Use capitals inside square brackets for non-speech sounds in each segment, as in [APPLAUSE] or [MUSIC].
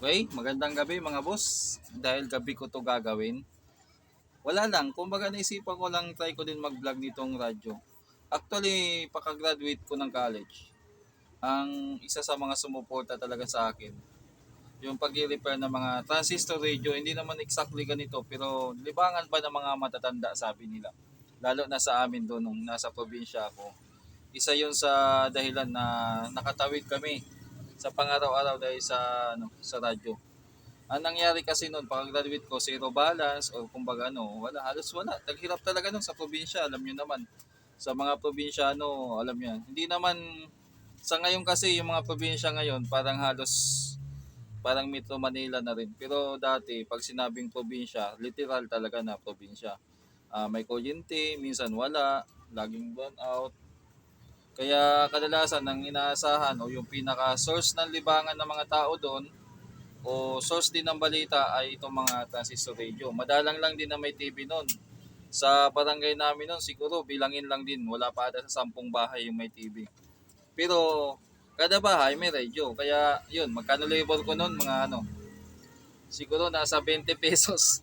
Okay, magandang gabi mga boss. Dahil gabi ko to gagawin. Wala lang, kumbaga naisipan ko lang try ko din mag-vlog nitong radyo. Actually, pakagraduate ko ng college. Ang isa sa mga sumuporta talaga sa akin, yung pag-repair ng mga transistor radio, hindi naman exactly ganito, pero libangan ba ng mga matatanda, sabi nila. Lalo na sa amin doon, nung nasa probinsya ako. Isa yun sa dahilan na nakatawid kami sa pangaraw-araw dahil sa ano sa radyo. Ang nangyari kasi noon pag-graduate ko zero balance o kumbaga ano, wala halos wala. Taghirap talaga noon sa probinsya, alam niyo naman. Sa mga probinsyano, alam niyo. Hindi naman sa ngayon kasi yung mga probinsya ngayon parang halos parang Metro Manila na rin. Pero dati pag sinabing probinsya, literal talaga na probinsya. Ah, may kuryente, minsan wala, laging burn out, kaya kadalasan ang inaasahan o yung pinaka source ng libangan ng mga tao doon o source din ng balita ay itong mga transistor radio. Madalang lang din na may TV noon. Sa barangay namin noon siguro bilangin lang din. Wala pa ata sa sampung bahay yung may TV. Pero kada bahay may radio. Kaya yun, magkano labor ko noon mga ano. Siguro nasa [LAUGHS] 20 pesos.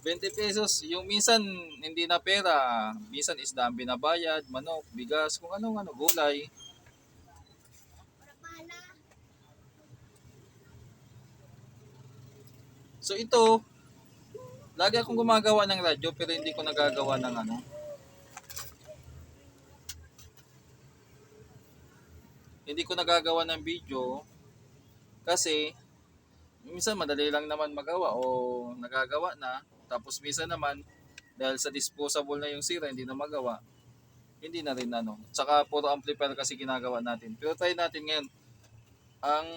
20 pesos, yung minsan hindi na pera, minsan isda ang binabayad, manok, bigas, kung anong ano, gulay. So ito, lagi akong gumagawa ng radyo pero hindi ko nagagawa ng ano. Hindi ko nagagawa ng video kasi minsan madali lang naman magawa o nagagawa na. Tapos minsan naman dahil sa disposable na yung sira hindi na magawa hindi na rin ano. Tsaka puro amplifier kasi ginagawa natin. Pero try natin ngayon. Ang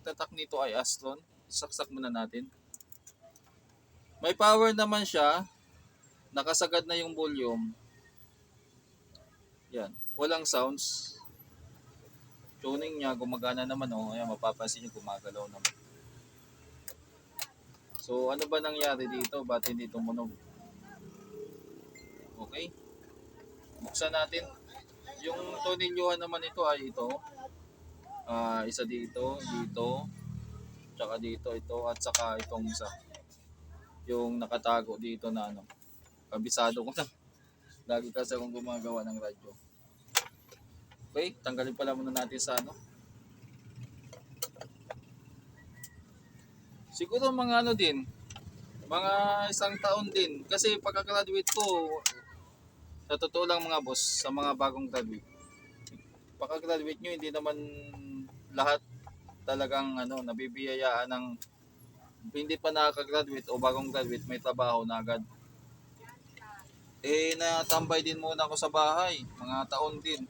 tatak nito ay Astron. Saksak muna natin. May power naman siya. Nakasagad na yung volume. Yan. Walang sounds. Tuning niya gumagana naman. Oh ayan mapapansin niyo gumagalaw naman So, ano ba nangyari dito? Ba't hindi tumunog? Okay. Buksan natin. Yung tonilyuhan naman ito ay ito. Ah, isa dito, dito, tsaka dito, ito, at saka itong isa. Yung nakatago dito na ano. Kabisado ko na. [LAUGHS] Lagi kasi akong gumagawa ng radyo. Okay, tanggalin pala muna natin sa ano. Siguro mga ano din, mga isang taon din. Kasi pagka-graduate ko, sa totoo lang mga boss, sa mga bagong graduate, pagka-graduate nyo, hindi naman lahat talagang ano, nabibiyayaan ng hindi pa nakaka-graduate o bagong graduate, may trabaho na agad. Eh, natambay din muna ako sa bahay, mga taon din.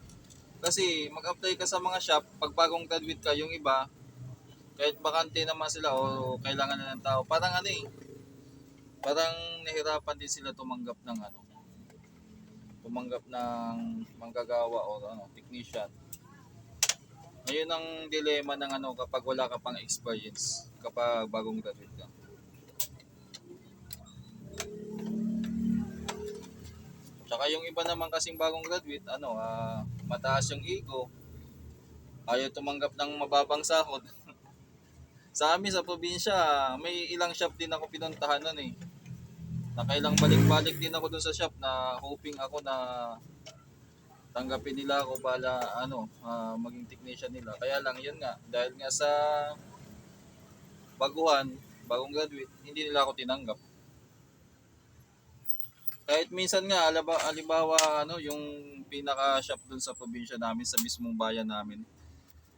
Kasi mag-apply ka sa mga shop, pag bagong graduate ka, yung iba, kahit bakante naman sila o kailangan na ng tao, parang ano eh, parang nahirapan din sila tumanggap ng ano, tumanggap ng manggagawa o ano, technician. Ngayon ang dilema ng ano kapag wala ka pang experience, kapag bagong graduate ka. Tsaka yung iba naman kasing bagong graduate, ano, ah, mataas yung ego, ayaw tumanggap ng mababang sahod. [LAUGHS] Sa amin sa probinsya, may ilang shop din ako pinuntahan nun eh. Nakailang balik-balik din ako dun sa shop na hoping ako na tanggapin nila ako bala ano, ah, maging technician nila. Kaya lang yun nga, dahil nga sa baguhan, bagong graduate, hindi nila ako tinanggap. Kahit minsan nga, alaba, alibawa, ano, yung pinaka-shop dun sa probinsya namin, sa mismong bayan namin.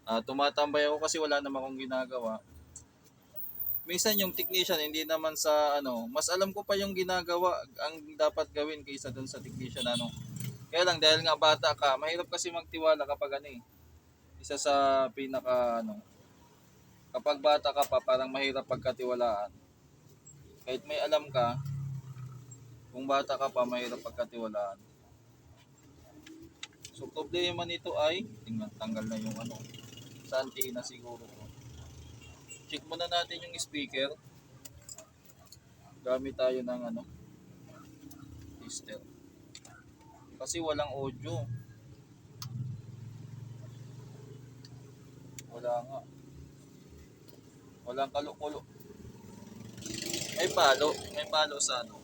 Ah, tumatambay ako kasi wala naman akong ginagawa minsan yung technician hindi naman sa ano, mas alam ko pa yung ginagawa ang dapat gawin kaysa doon sa technician ano. Kaya lang dahil nga bata ka, mahirap kasi magtiwala kapag ano eh. Isa sa pinaka ano, kapag bata ka pa parang mahirap pagkatiwalaan. Kahit may alam ka, kung bata ka pa mahirap pagkatiwalaan. So problema nito ay, tingnan tanggal na yung ano, sa antenna siguro check muna natin yung speaker. Gamit tayo ng ano, tester. Kasi walang audio. Wala nga. Walang kalukulo. May palo. May palo sa ano.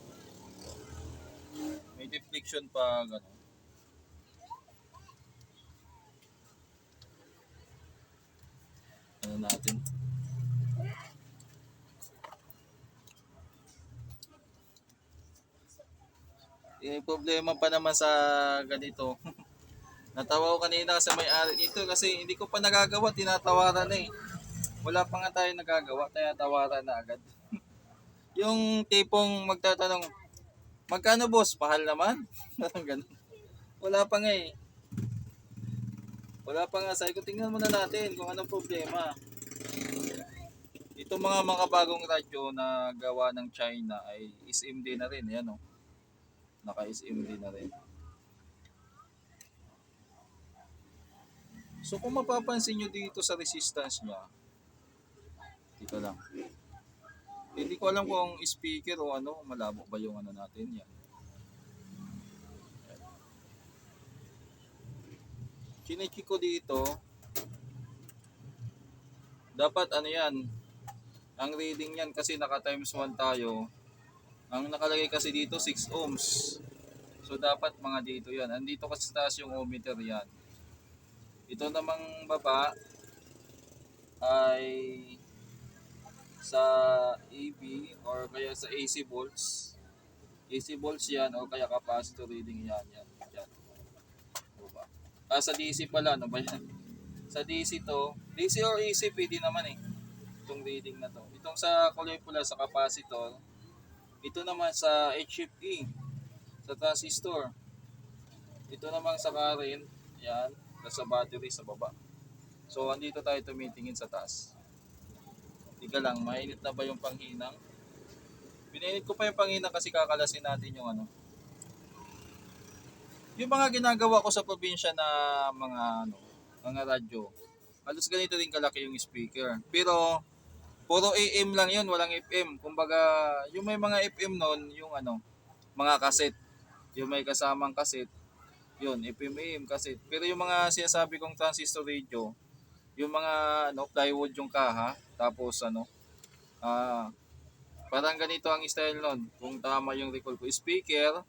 May deflection pa gano'n. Ano natin? Eh, problema pa naman sa ganito. [LAUGHS] Natawa ko kanina sa may-ari nito kasi hindi ko pa nagagawa, tinatawaran na eh. Wala pa nga tayo nagagawa, kaya tawaran na agad. [LAUGHS] yung tipong magtatanong, magkano boss? Mahal naman? [LAUGHS] Ganun. Wala pa nga eh. Wala pa nga. Sabi ko, tingnan muna natin kung anong problema. Itong mga mga bagong radyo na gawa ng China ay SMD na rin. Yan o. Naka-SMD na rin. So kung mapapansin nyo dito sa resistance niya, dito lang. Hindi ko alam kung speaker o ano, malabo ba yung ano natin yan. Chiniki ko dito, dapat ano yan, ang reading yan kasi naka times 1 tayo, ang nakalagay kasi dito 6 ohms. So dapat mga dito yan. Andito kasi taas yung ohmmeter yan. Ito namang baba ay sa AB or kaya sa AC volts. AC volts yan o kaya capacitor reading yan. Yan. yan. Ano ba? Ah, sa DC pala. Ano ba yan? [LAUGHS] Sa DC to. DC or AC pwede naman eh. Itong reading na to. Itong sa kulay pula sa capacitor. Ito naman sa HFE. Sa transistor. Ito naman sa current. Yan. Sa battery sa baba. So, andito tayo tumitingin sa taas. Tiga lang, mainit na ba yung panghinang? Pinainit ko pa yung panghinang kasi kakalasin natin yung ano. Yung mga ginagawa ko sa probinsya na mga ano, mga radyo. Halos ganito din kalaki yung speaker. Pero puro AM lang yun, walang FM. Kumbaga, yung may mga FM noon, yung ano, mga kaset. Yung may kasamang kaset, yun, FM AM kaset. Pero yung mga sinasabi kong transistor radio, yung mga ano, plywood yung kaha, tapos ano, ah, parang ganito ang style nun. Kung tama yung recall ko, speaker,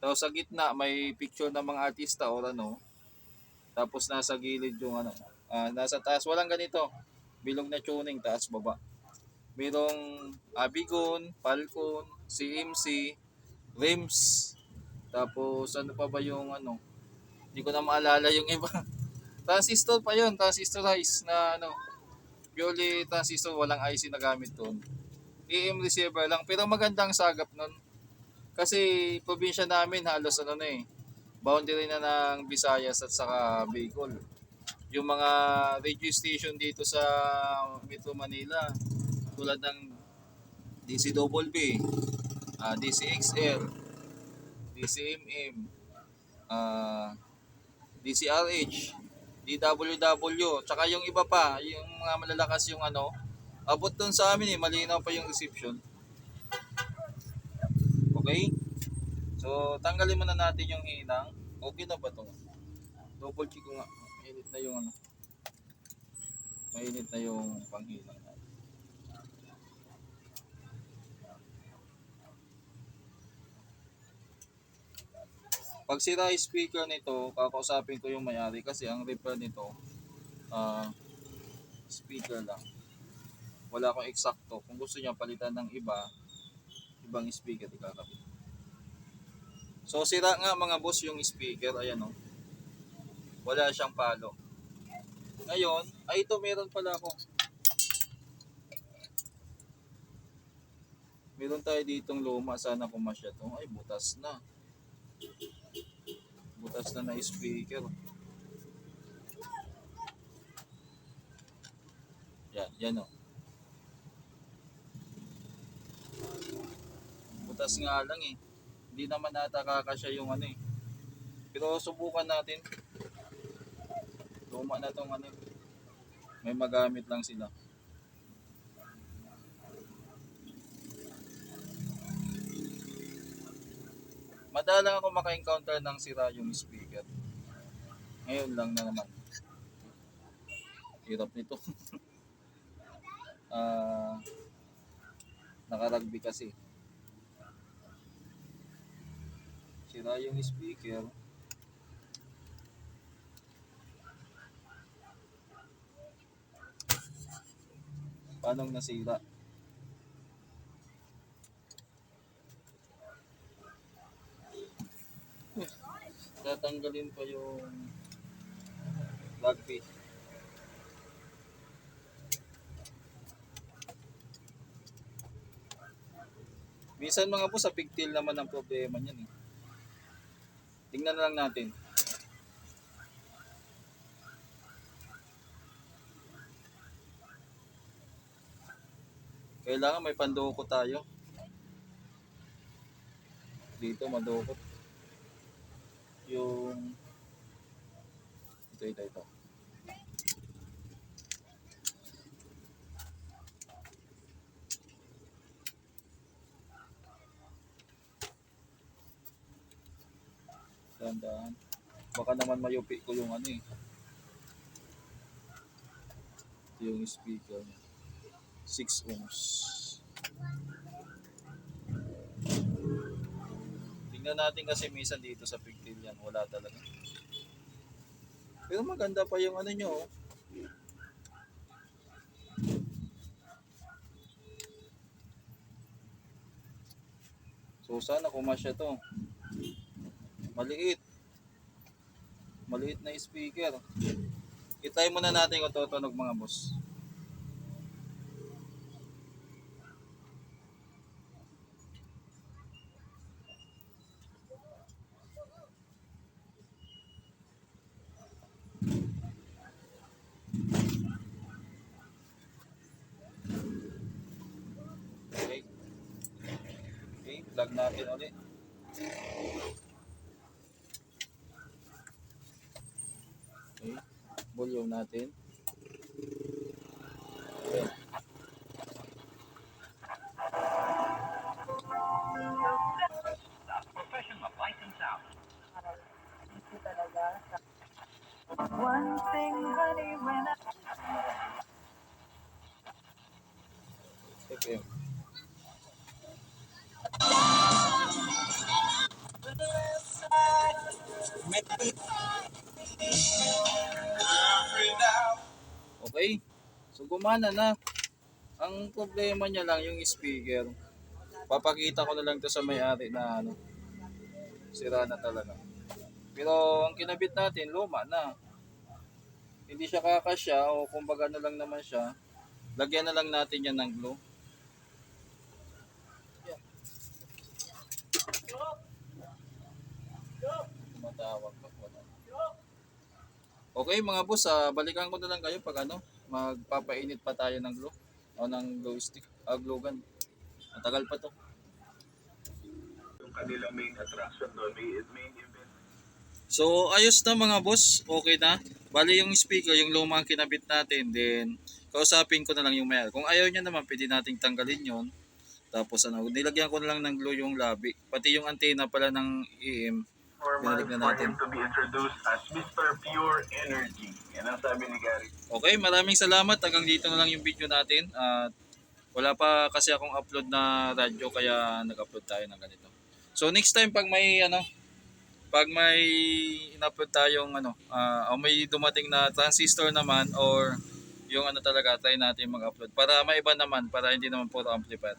tapos sa gitna may picture ng mga artista or ano, tapos nasa gilid yung ano, ah, nasa taas, walang ganito. Bilog na tuning, taas baba. Merong Abigon, Falcon, CMC, Rims, tapos ano pa ba yung ano, hindi ko na maalala yung iba. [LAUGHS] transistor pa yun, transistorized na ano, purely transistor, walang IC na gamit doon. AM receiver lang, pero magandang sagap nun. Kasi probinsya namin halos ano na eh, boundary na ng Visayas at saka Bicol. Yung mga radio station dito sa Metro Manila, tulad ng DCWB, uh, DCXL, DCMM, uh, DCRH, DWW, tsaka yung iba pa, yung mga malalakas yung ano, abot doon sa amin eh, malinaw pa yung reception. Okay? So, tanggalin muna natin yung hinang. Okay na ba ito? Double check ko nga. Na yung ano. Mainit na yung panghinang natin. Pag sira yung speaker nito, kakausapin ko yung mayari kasi ang repair nito, ah, speaker lang. Wala akong eksakto. Kung gusto niya palitan ng iba, ibang speaker ikakabit. So sira nga mga boss yung speaker, ayan o. Wala siyang palo. Ngayon, ay ito meron pala ako. Meron tayo ditong luma, sana kumasya to. Ay, butas na. Butas na na speaker. Yan, yan o. Butas nga lang eh. Hindi naman nata kakasya yung ano eh. Pero subukan natin. Luma na tong ano. May magamit lang sila. Madalang ako maka-encounter ng sira yung speaker. Ngayon lang na naman. Hirap nito. [LAUGHS] Ah, nakaragbi kasi. Sira yung speaker. Paano nasira? Tatanggalin pa yung rugby. Minsan mga po sa pigtail naman ang problema niyan eh. Tingnan na lang natin. Kailangan may pandoko tayo. Dito madukot. Yung ito ito ito. Tandaan. Baka naman mayupi ko yung ano eh. Yung speaker. 6 ohms. Tingnan natin kasi minsan dito sa pigtail yan. Wala talaga. Pero maganda pa yung ano nyo. oh. So sana kumasya to. Maliit. Maliit na speaker. Itry muna natin kung tutunog mga boss. Okay. Okay, plug natin ulit. Okay, volume natin. Gumana na. Ang problema niya lang yung speaker. Papakita ko na lang to sa may-ari na ano. Sira na talaga. Pero ang kinabit natin, luma na. Hindi siya kakasya o kumbaga na lang naman siya. Lagyan na lang natin yan ng glue. Okay mga boss, ah, balikan ko na lang kayo pag ano, magpapainit pa tayo ng glue o ng glue stick, ah, glue gun. Matagal pa to. yung kanilang main attraction doon, may main event. So ayos na mga boss, okay na. Bali yung speaker, yung lumang kinabit natin, then kausapin ko na lang yung mayor. Kung ayaw niya naman, pwede nating tanggalin yon. Tapos ano, nilagyan ko na lang ng glue yung labi. Pati yung antena pala ng EM. Formal Binalik na for natin. him to be introduced as Mr. Pure Energy. Yan ang sabi ni Gary. Okay, maraming salamat. Hanggang dito na lang yung video natin. At wala pa kasi akong upload na radyo kaya nag-upload tayo ng ganito. So next time pag may ano, pag may in-upload tayong ano, ah, o may dumating na transistor naman or yung ano talaga, try natin mag-upload para maiba naman, para hindi naman puro amplifier.